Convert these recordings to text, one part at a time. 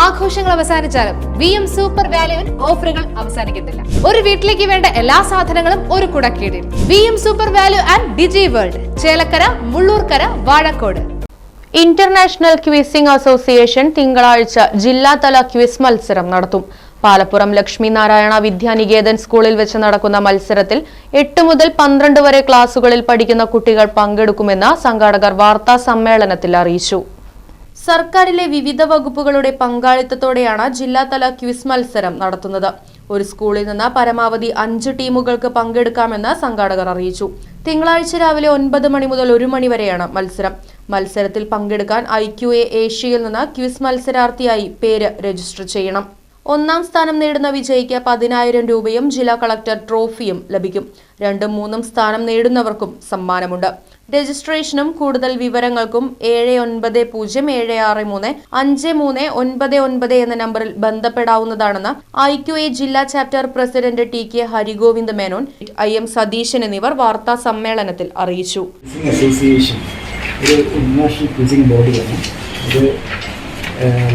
ആഘോഷങ്ങൾ അവസാനിച്ചാലും V M super വാല്യുവിൽ ഓഫറുകൾ അവസാനിക്കുന്നില്ല. ഒരു വീട്ടിലേക്ക് വേണ്ട എല്ലാ സാധനങ്ങളും ഒരു കുടക്കീടിൽ. V M super value and Digi World Chelakkara Mullurkara Vazhakode. International quizzing association തിങ്കളാഴ്ച ജില്ലാതല ക്വിസ് മത്സരം നടത്തും. പാലപ്പുറം ലക്ഷ്മി നാരായണ വിദ്യാനികേതൻ സ്കൂളിൽ വെച്ച് നടക്കുന്ന മത്സരത്തിൽ എട്ട് മുതൽ പന്ത്രണ്ട് വരെ ക്ലാസുകളിൽ പഠിക്കുന്ന കുട്ടികൾ പങ്കെടുക്കുമെന്ന് സംഘാടകർ വാർത്താ സമ്മേളനത്തിൽ അറിയിച്ചു. സർക്കാരിലെ വിവിധ വകുപ്പുകളുടെ പങ്കാളിത്തത്തോടെയാണ് ജില്ലാതല ക്വിസ് മത്സരം നടത്തുന്നത്. ഒരു സ്കൂളിൽ നിന്ന് പരമാവധി അഞ്ച് ടീമുകൾക്ക് പങ്കെടുക്കാമെന്ന് സംഘാടകർ അറിയിച്ചു. തിങ്കളാഴ്ച രാവിലെ ഒൻപത് മണി മുതൽ ഒരു മണി വരെയാണ് മത്സരം. മത്സരത്തിൽ പങ്കെടുക്കാൻ ഐ ക്യു എ ഏഷ്യയിൽ നിന്ന് ക്വിസ് മത്സരാർത്ഥിയായി പേര് രജിസ്റ്റർ ചെയ്യണം. ഒന്നാം സ്ഥാനം നേടുന്ന വിജയിക്ക് പതിനായിരം രൂപയും ജില്ലാ കളക്ടർ ട്രോഫിയും ലഭിക്കും. രണ്ടും മൂന്നും സ്ഥാനം നേടുന്നവർക്കും സമ്മാനമുണ്ട്. രജിസ്ട്രേഷനും കൂടുതൽ വിവരങ്ങൾക്കും ഏഴ് ഒൻപത് പൂജ്യം ഏഴ് ആറ് മൂന്ന് അഞ്ച് മൂന്ന് ഒൻപത് ഒൻപത് എന്ന നമ്പറിൽ ബന്ധപ്പെടാവുന്നതാണെന്ന് ഐ ക്യു എ ജില്ലാ chapter president T K Harigovind Menon I M Satheesan എന്നിവർ വാർത്താ സമ്മേളനത്തിൽ അറിയിച്ചു. അസോസിയേഷൻ ഒരു ഇന്റർനാഷണൽ ബോഡിയാണ്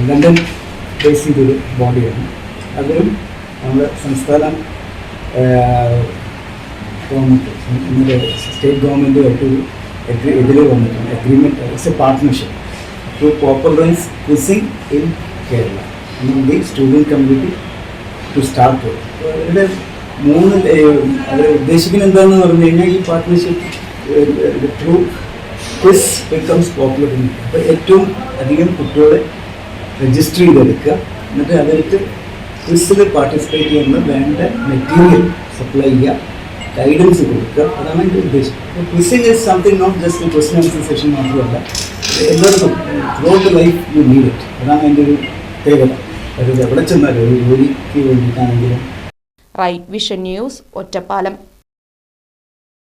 ലണ്ടൻ ബേസ് ചെയ്തൊരു ബോഡിയാണ് അതിലും നമ്മുടെ സംസ്ഥാനം ഗവൺമെന്റ് നമ്മുടെ സ്റ്റേറ്റ് ഗവൺമെന്റുമായിട്ടൊരു എഗ്രി ഇതിൽ വന്നിട്ടുണ്ട്. Agreement it's a partnership to popularise quizzing in Kerala the student community to start ഇതിന്റെ മൂന്ന് അവർ ഉദ്ദേശിക്കുന്നത് എന്താണെന്ന് പറഞ്ഞു കഴിഞ്ഞാൽ ഈ partnership through quiz becomes popular അപ്പോൾ ഏറ്റവും അധികം കുട്ടികളെ രജിസ്റ്റർ ചെയ്തെടുക്കുക. എന്നിട്ട് അവർക്ക് ക്വിസിൽ പാർട്ടിസിപ്പേറ്റ് ചെയ്യുന്ന വേണ്ട മെറ്റീരിയൽ സപ്ലൈ ചെയ്യുക ഗൈഡൻസ് കൊടുക്കുക. അതാണ് എന്റെ ഉദ്ദേശം. Quizzing is something not just question answer session മാത്രമല്ല എല്ലാവർക്കും throughout life you need it അതാണ് എന്റെ ഒരു പ്രത്യേകത. അതായത് എവിടെ ചെന്നാലും ഒരു ജോലിക്ക് വേണ്ടിയിട്ടാണെങ്കിലും. Right Vision News Ottapalam